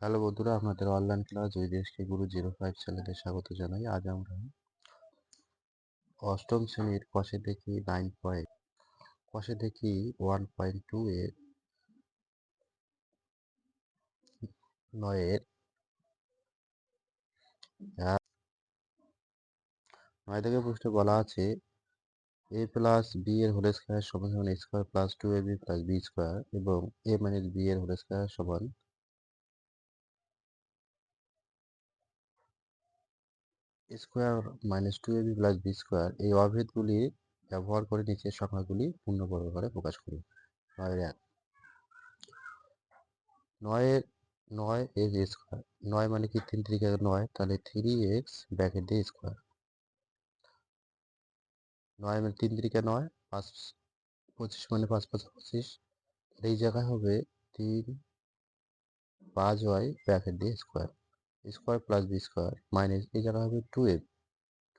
Hello বন্ধুরা, আপনাদের online class ওই দেশকে গুরু জিরো ফাইভ চ্যানেলে স্বাগত জানাই। আজ আমরা অষ্টম শ্রেণির কষে দেখি নাইন পয়েন্ট কষে দেখি ওয়ান পয়েন্ট টু এর নয়ের নয় থেকে প্রশ্নে বলা আছে এ প্লাস বি এর হোল স্কোয়ার সমান সমান square plus two A B plus B square এবং এ মাইনাস বি এর হোল স্কোয়ার সমান square minus two A B plus B square এই অভেদগুলি ব্যবহার করে নিচের সংখ্যাগুলি পূর্ণবর্গ করে প্রকাশ করি। নয়ের এক। নয়ের নয় এক্স স্কোয়ার নয় মানে কি? তিন তিরিকে নয়, তাহলে থ্রি এক্স ব্যাকেট দিয়ে স্কোয়ার নয় মানে তিন তিরিকে নয়, পাঁচ, পঁচিশ মানে পাঁচ পাঁচ, পঁচিশ। এই জায়গায় হবে তিন পাঁচ ওয়াই ব্যাকেট দিয়ে square square plus B square minus এই জায়গায় হবে টু এ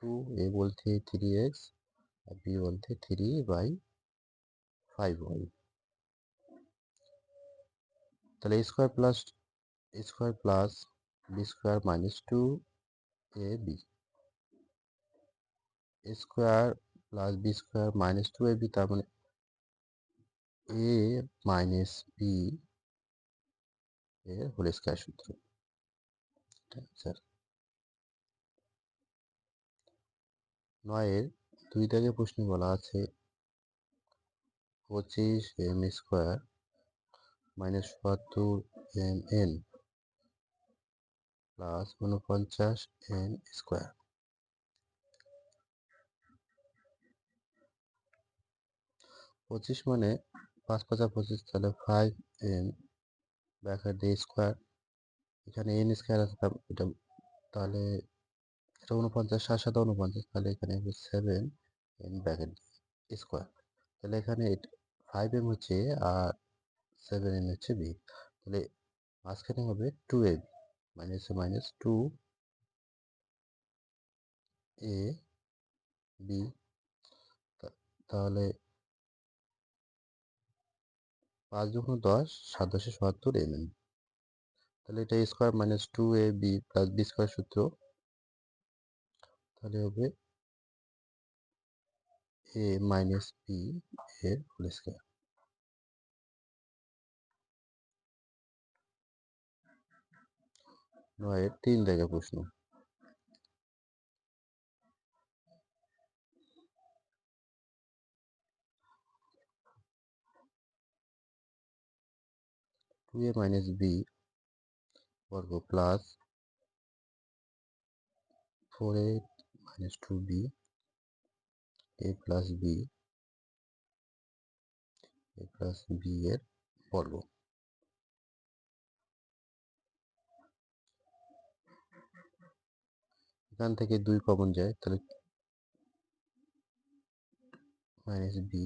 টু এ বলতে থ্রি এক্স আর বি বলতে থ্রি বাই ফাইভ ওয়াই তাহলে square plus square plus B square minus two A B square plus B square minus two A B তার মানে A minus B এর whole square সূত্র। Sir. নয়ের দুই দাগে প্রশ্নে বলা আছে, পঁচিশ এম স্কোয়ার মাইনাস সত্তর এম এন প্লাস উনপঞ্চাশ এন স্কোয়ার। পঁচিশ মানে পাঁচ পাঁচা পঁচিশ তাহলে five N bracket D square এখানে এন স্কোয়ার আছে এটা, তাহলে এটা উনপঞ্চাশ সাত সাত উনপঞ্চাশ তাহলে এখানে হবে সেভেন এন ব্যাকেট স্কোয়ার তাহলে এখানে ফাইভ এম হচ্ছে আর সেভেন এম হচ্ছে বি তাহলে মাঝখানে হবে two A minus minus two A B তাহলে পাঁচ যখন দশ, সাত দশে এম এন তাহলে এটা square minus two A B plus B square সূত্র। তাহলে হবে এ মাইনাস বি এর হোল স্কোয়ার তিন জায়গা প্রশ্ন। টু এ মাইনাস বি বর্গ plus four A minus two B A plus B A plus B এর বর্গ। এখান থেকে দুই কমন যায়, তাহলে মাইনাস বি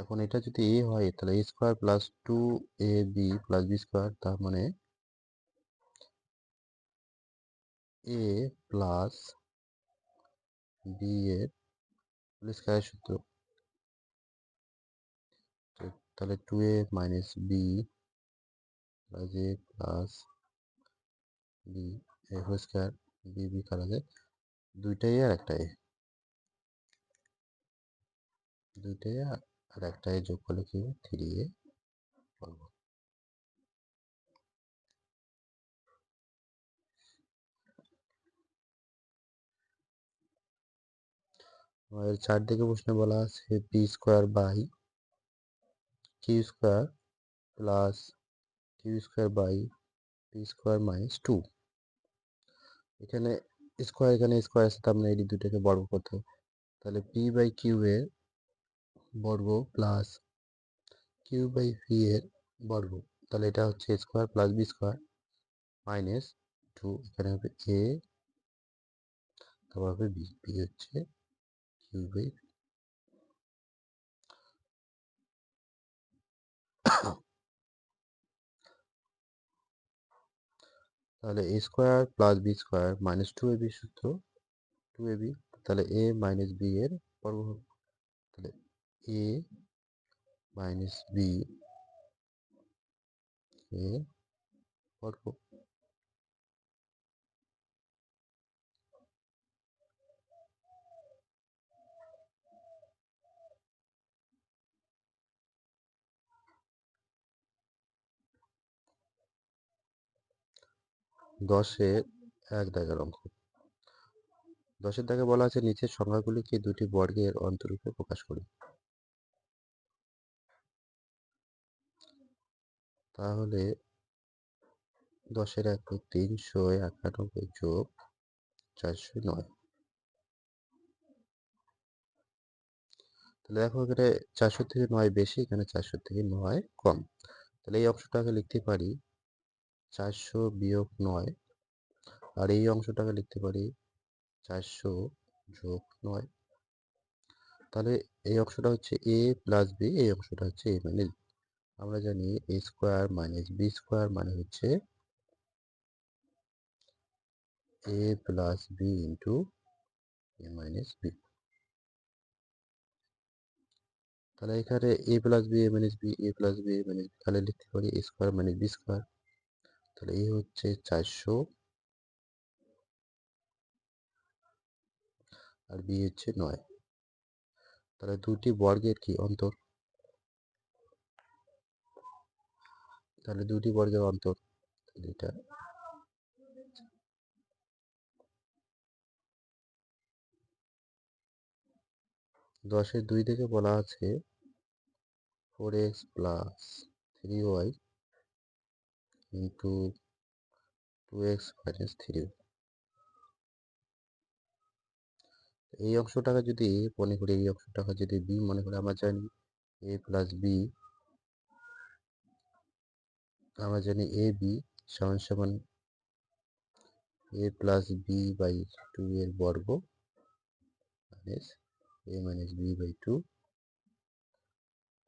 এখন এটা যদি এ হয়, তাহলে A square plus two A B plus B square তার মানে এ প্লাস বি এর স্কোয়ার সূত্র। তাহলে two A minus B plus A plus B A whole square B B কার যায় দুইটাই আর একটা এ দুইটাই আর একটা এ যোগ করলে কি? হবে থ্রি এ বলব। এর চারদিকে প্রশ্নে বলা আছে P square by Q square plus Q square by P square minus two এখানে স্কোয়ার এখানে স্কোয়ার আছে, তার মানে এই দুটাকে বর্গ করতে হবে। তাহলে পি বাই কিউ এর বর্গ প্লাস কিউ বাই পি এর বর্গ। তাহলে এটা হচ্ছে square plus B square minus two এখানে হবে এ তারপর হবে বি বি হচ্ছে কিউ বাই তাহলে A square plus B square minus two A B সূত্র টু এ বি তাহলে এ মাইনাস বি এর বর্গ হবে। তাহলে এ মাইনাস বি এর বর্গ দশের এক দাগের অঙ্ক দশের দাগে বলা আছে, নিচের সংখ্যাগুলিকে দুটি বর্গের অন্তরূপে প্রকাশ করি। তাহলে দশের এক তিনশো একানব্বই যোগ চারশো নয়। তাহলে দেখো এখানে চারশো থেকে নয় বেশি, এখানে চারশো থেকে নয় কম। তাহলে এই অংশটাকে লিখতে পারি চারশো বিয়োগ নয়, আর এই অংশটাকে লিখতে পারি চারশো যোগ নয়। তাহলে এই অংশটা হচ্ছে এ প্লাস বি, এই অংশটা হচ্ছে এ মাইনাস আমরা জানি A square minus B square মানে হচ্ছে A plus B into A minus B তাহলে এখানে A plus B A minus B A plus B A minus B তাহলে লিখতে পারি A square minus B square তাহলে এই হচ্ছে চারশো আর বি হচ্ছে নয়। তাহলে দুটি বর্গের কি অন্তর? তাহলে দুটি বর্গের অন্তর এটা দশের দুই থেকে বলা আছে four X plus three Y into two X minus three এই অংশটাকে যদি মনে করি, এই অংশটাকে যদি বি মনে করি, আমরা জানি এ প্লাস বি আমরা জানি এ বি সমান সমান A plus B by two এর বর্গ minus A minus B by two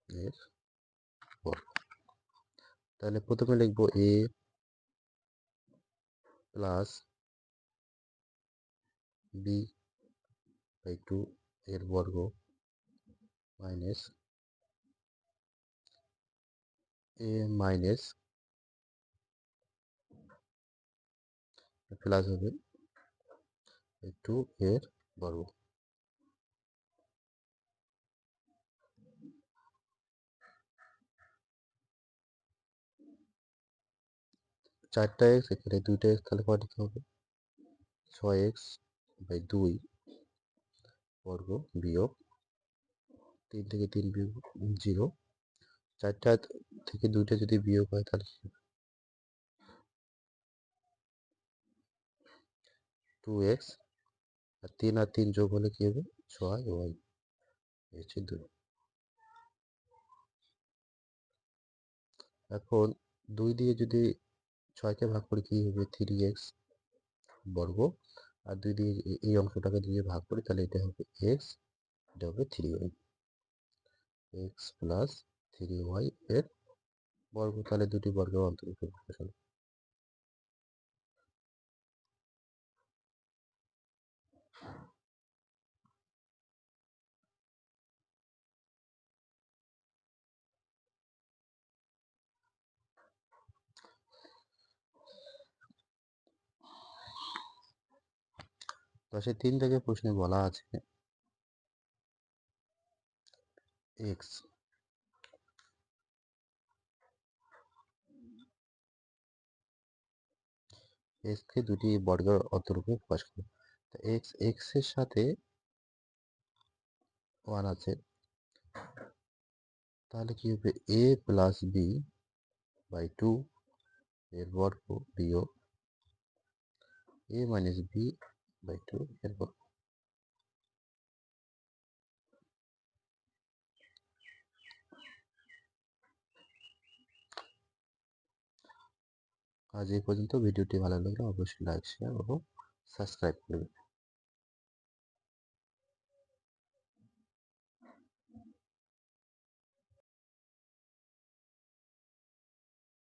এর বর্গ। তাহলে প্রথমে লিখব A plus B by two এর বর্গ মাইনাস এ মাইনাস প্লাস হবে। টু এর বর্গ চারটা এক্স এখানে দুইটা এক্স তাহলে কত হবে। ছয় এক্স বাই দুই বর্গ বিয়োগ তিন থেকে তিন বিয়োগ জিরো চারটা থেকে দুইটা যদি বিয়োগ হয় তাহলে টু এক্স আর তিন আর তিন যোগ হলে কি হবে? ছয় ওয়াই। হচ্ছে দুই। এখন দুই দিয়ে যদি ছয়কে ভাগ করি কি হবে? থ্রি এক্স বর্গ। আর দুই দিয়ে এই অংশটাকে দিয়ে ভাগ করি তাহলে এটা হবে এক্স এটা হবে three Y X plus three Y এর বর্গ, তাহলে দুটি বর্গের অন্তর্ভুক্ত দশের তিন থেকে প্রশ্নে বলা আছে। এক্স এক্সকে দুটি বর্গের অন্তরূপে প্রকাশ করে এক্স এক্সের সাথে ওয়ান আছে। তাহলে কি হবে? A plus B by two এর বর্গ বিয়োগ A minus B by two এর বর্গ আজ এই পর্যন্ত। ভিডিওটি ভালো লাগলে অবশ্যই লাইক শেয়ার ও সাবস্ক্রাইব করবেন।